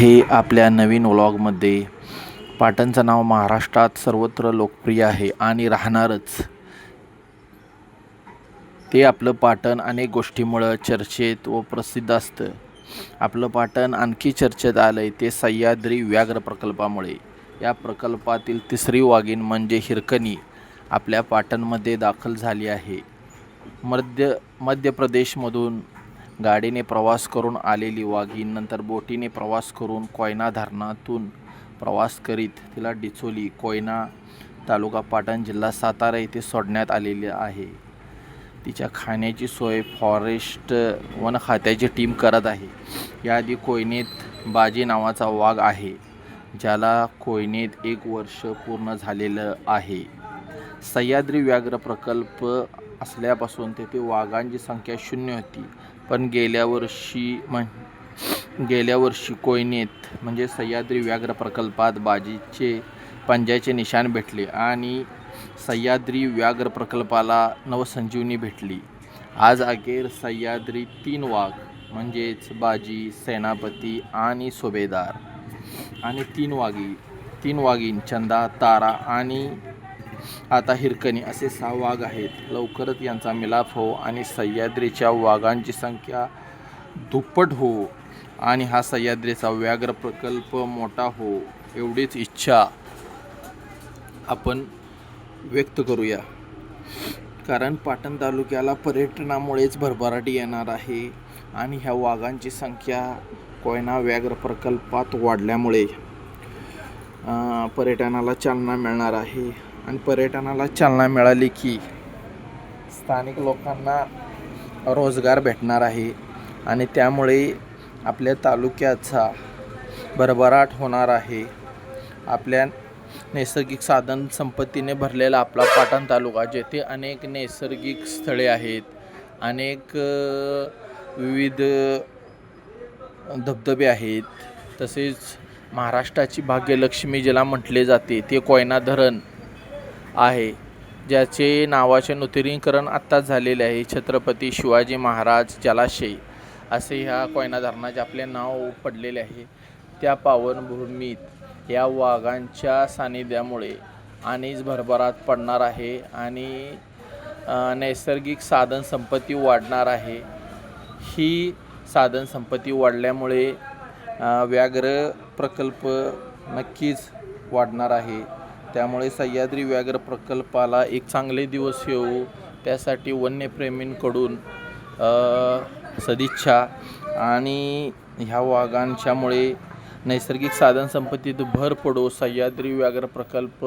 आहे आपल्या नवीन व्लॉगमध्ये. पाटणचं नाव महाराष्ट्रात सर्वत्र लोकप्रिय आहे आणि राहणारच. ते आपलं पाटण अनेक गोष्टीमुळं चर्चेत व प्रसिद्ध असतं. आपलं पाटण आणखी चर्चेत आलं आहे ते सह्याद्री व्याघ्र प्रकल्पामुळे. या प्रकल्पातील तिसरी वाघीण म्हणजे हिरकणी आपल्या पाटणमध्ये दाखल झाली आहे. मध्य मध्य प्रदेशमधून गाडीने प्रवास करून आलेली वाघीण नंतर बोटीने प्रवास करून कोयना धरणातून प्रवास करीत तिला डिचोली कोयना तालुका पाटण जिल्हा सातारा येथे सोडण्यात आलेली आहे. तिच्या खाण्याची सोय फॉरेस्ट वन खात्याची टीम करत आहे. याआधी कोयनेत बाजी नावाचा वाघ आहे ज्याला कोयनेत एक वर्ष पूर्ण झालेलं आहे. सह्याद्री व्याघ्र प्रकल्प असल्यापासून तेथे वाघांची संख्या शून्य होती. पण गेल्या वर्षी म्हण गेल्या वर्षी कोयनेत म्हणजे सह्याद्री व्याघ्र प्रकल्पात बाजीचे पंजाचे निशाण भेटले आणि सह्याद्री व्याघ्र प्रकल्पाला नवसंजीवनी भेटली. आज अखेर सह्याद्री तीन वाघ म्हणजेच बाजी सेनापती आणि सुभेदार आणि तीन वाघी तीन वाघीण चंदा तारा आणि आता हिरकणी असे सहा वाघ आहेत. लवकरच यांचा मिलाप हो आणि सह्याद्रीच्या वाघांची संख्या दुप्पट हो आणि हा सह्याद्रीचा व्याघ्र प्रकल्प मोठा हो एवढीच इच्छा आपण व्यक्त करूया. कारण पाटण तालुक्याला पर्यटनामुळेच भरभराटी येणार आहे आणि ह्या वाघांची संख्या कोयना व्याघ्र प्रकल्पात वाढल्यामुळे पर्यटनाला चालना मिळणार आहे. आणि पर्यटनाला चालना मिळाली की स्थानिक लोकांना रोजगार भेटणार आहे. आणि त्यामुळे आपल्या तालुक्याचा भरभराट होणार आहे. आपल्या नैसर्गिक साधन संपत्तीने भरलेला आपला पाटण तालुका जेथे अनेक नैसर्गिक स्थळे आहेत. अनेक विविध धबधबे आहेत. तसेच महाराष्ट्राची भाग्यलक्ष्मी ज्याला म्हटले जाते ते कोयना धरण. आहे. ज्याचे नावाचे नूतनीकरण आत्ताच झालेले आहे. छत्रपती शिवाजी महाराज जलाशय. असे ह्या कोयना धरणाचे आपले नाव पडलेले आहे. त्या पावनभूमीत या वाघांच्या सानिध्यामुळे आणिच भरभराट पडणार आहे आणि नैसर्गिक साधन संपत्ती वाढणार आहे. ही साधन संपत्ती वाढल्यामुळे व्याघ्र प्रकल्प नक्कीच वाढणार आहे. त्यामुळे सह्याद्री व्याघ्र प्रकल्पाला एक चांगले दिवस येऊ. त्यासाठी वन्यप्रेमींकडून सदिच्छा. आणि ह्या वाघांच्यामुळे नैसर्गिक साधनसंपत्तीत भर पडो. सह्याद्री व्याघ्र प्रकल्प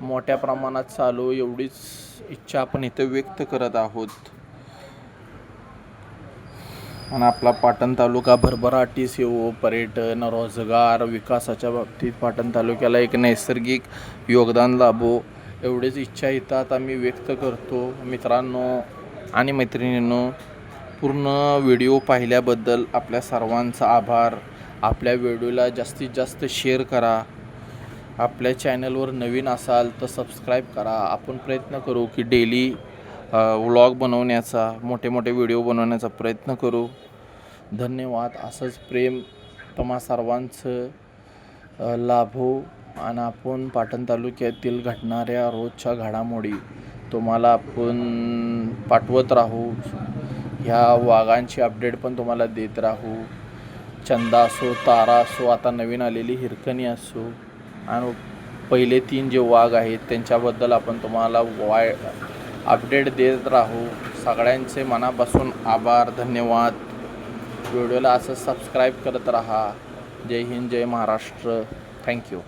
मोठ्या प्रमाणात चालू. एवढीच इच्छा आपण इथं व्यक्त करत आहोत. आणि आपला पाटण तालुका भरभराटी सेवो पर्यटन रोजगार विकासाच्या बाबतीत पाटण तालुक्याला एक नैसर्गिक योगदान लाभो. एवढीच इच्छा इथं आता मी व्यक्त करतो. मित्रांनो आणि मैत्रिणींनो पूर्ण व्हिडिओ पाहिल्याबद्दल आपल्या सर्वांचा आभार. आपल्या व्हिडिओला जास्तीत जास्त शेअर करा. आपल्या चॅनलवर नवीन असाल तर सबस्क्राईब करा. आपण प्रयत्न करू की डेली व्लॉग बनवण्याचा मोठे मोठे व्हिडिओ बनवण्याचा प्रयत्न करू. धन्यवाद. असंच प्रेम तुम्हा सर्वांचं लाभो. आणि आपण पाटण तालुक्यातील घडणाऱ्या रोजच्या घडामोडी तुम्हाला आपण पाठवत राहू. ह्या वाघांची अपडेट पण तुम्हाला देत राहू. चंदा असो तारा असो आता नवीन आलेली हिरकणी असो. आणि पहिले तीन जे वाघ आहेत त्यांच्याबद्दल आपण तुम्हाला वाय अपडेट देत राहू. सगळ्यांचे मनापासून आभार धन्यवाद. व्हिडिओला असं सबस्क्राईब करत राहा. जय हिंद जय महाराष्ट्र. Thank you